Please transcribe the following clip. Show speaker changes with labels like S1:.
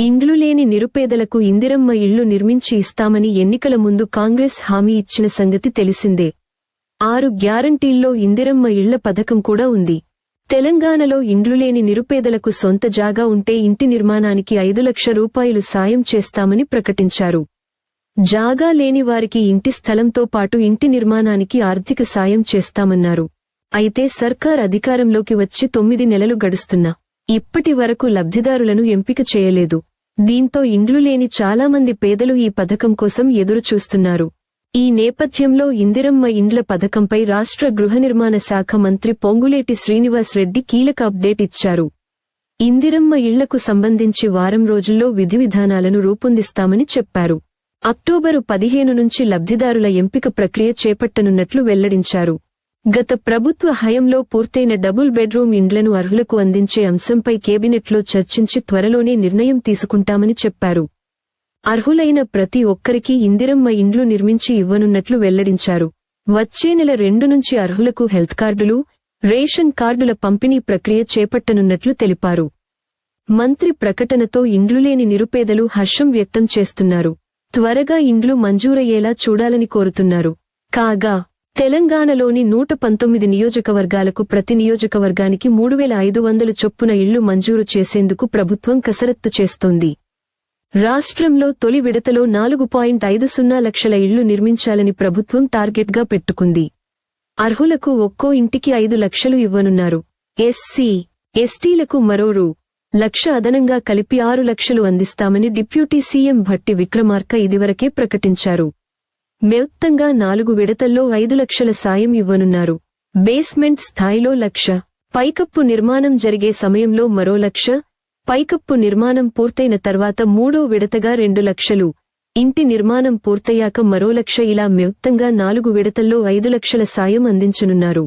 S1: ఇండ్లు లేని నిరుపేదలకు ఇందిరమ్మ ఇళ్ళు నిర్మించి ఇస్తామని ఎన్నికల ముందు కాంగ్రెస్ హామీ ఇచ్చిన సంగతి తెలిసిందే. ఆరు గ్యారంటీల్లో ఇందిరమ్మ ఇళ్ళ పథకం కూడా ఉంది. తెలంగాణలో ఇండ్లు లేని నిరుపేదలకు సొంత జాగా ఉంటే ఇంటి నిర్మాణానికి ఐదు లక్ష రూపాయలు సాయం చేస్తామని ప్రకటించారు. జాగా లేని వారికి ఇంటి స్థలంతో పాటు ఇంటి నిర్మాణానికి ఆర్థిక సాయం చేస్తామన్నారు. అయితే సర్కార్ అధికారంలోకి వచ్చి తొమ్మిది నెలలు గడుస్తున్నా. ఇప్పటి వరకు లబ్ధిదారులను ఎంపిక చేయలేదు. దీంతో ఇండ్లు లేని చాలామంది పేదలు ఈ పథకం కోసం ఎదురుచూస్తున్నారు. ఈ నేపథ్యంలో ఇందిరమ్మ ఇండ్ల పథకంపై రాష్ట్ర గృహ నిర్మాణ శాఖ మంత్రి పొంగులేటి శ్రీనివాస్ రెడ్డి కీలక అప్డేట్ ఇచ్చారు. ఇందిరమ్మ ఇళ్ళకు సంబంధించి వారం రోజుల్లో విధి విధానాలను రూపొందిస్తామని చెప్పారు. అక్టోబరు పదిహేను నుంచి లబ్ధిదారుల ఎంపిక ప్రక్రియ చేపట్టనున్నట్లు వెల్లడించారు. గత ప్రభుత్వ హయంలో పూర్తయిన డబుల్ బెడ్రూమ్ ఇండ్లను అర్హులకు అందించే అంశంపై కేబినెట్లో చర్చించి త్వరలోనే నిర్ణయం తీసుకుంటామని చెప్పారు. అర్హులైన ప్రతి ఒక్కరికి ఇందిరమ్మ ఇండ్లు నిర్మించి ఇవ్వనున్నట్లు వెల్లడించారు. వచ్చే నెల రెండు నుంచి అర్హులకు హెల్త్ కార్డులు రేషన్ కార్డుల పంపిణీ ప్రక్రియ చేపట్టనున్నట్లు తెలిపారు. మంత్రి ప్రకటనతో ఇండ్లు లేని నిరుపేదలు హర్షం వ్యక్తం చేస్తున్నారు. త్వరగా ఇండ్లు మంజూరయ్యేలా చూడాలని కోరుతున్నారు. కాగా తెలంగాణలోని నూట పంతొమ్మిది నియోజకవర్గాలకు ప్రతి నియోజకవర్గానికి మూడు వేల ఐదు వందల చొప్పున ఇళ్ళు మంజూరు చేసేందుకు ప్రభుత్వం కసరత్తు చేస్తోంది. రాష్ట్రంలో తొలి విడతలో నాలుగు పాయింట్ ఐదు సున్నా లక్షల ఇళ్ళు నిర్మించాలని ప్రభుత్వం టార్గెట్గా పెట్టుకుంది. అర్హులకు ఒక్కో ఇంటికి ఐదు లక్షలు ఇవ్వనున్నారు. ఎస్సీ ఎస్టీలకు మరో రూ. లక్ష అదనంగా కలిపి ఆరు లక్షలు అందిస్తామని డిప్యూటీ సీఎం భట్టి విక్రమార్క ఇదివరకే ప్రకటించారు. మెత్తంగా నాలుగు విడతల్లో ఐదు లక్షల సాయం ఇవ్వనున్నారు. బేస్మెంట్ స్థాయిలో లక్ష పైకప్పు నిర్మాణం జరిగే సమయంలో మరో లక్ష పైకప్పు నిర్మాణం పూర్తయిన తర్వాత మూడో విడతగా రెండు లక్షలు ఇంటి నిర్మాణం పూర్తయ్యాక మరో లక్ష ఇలా మెత్తంగా నాలుగు విడతల్లో ఐదు లక్షల సాయం అందించనున్నారు.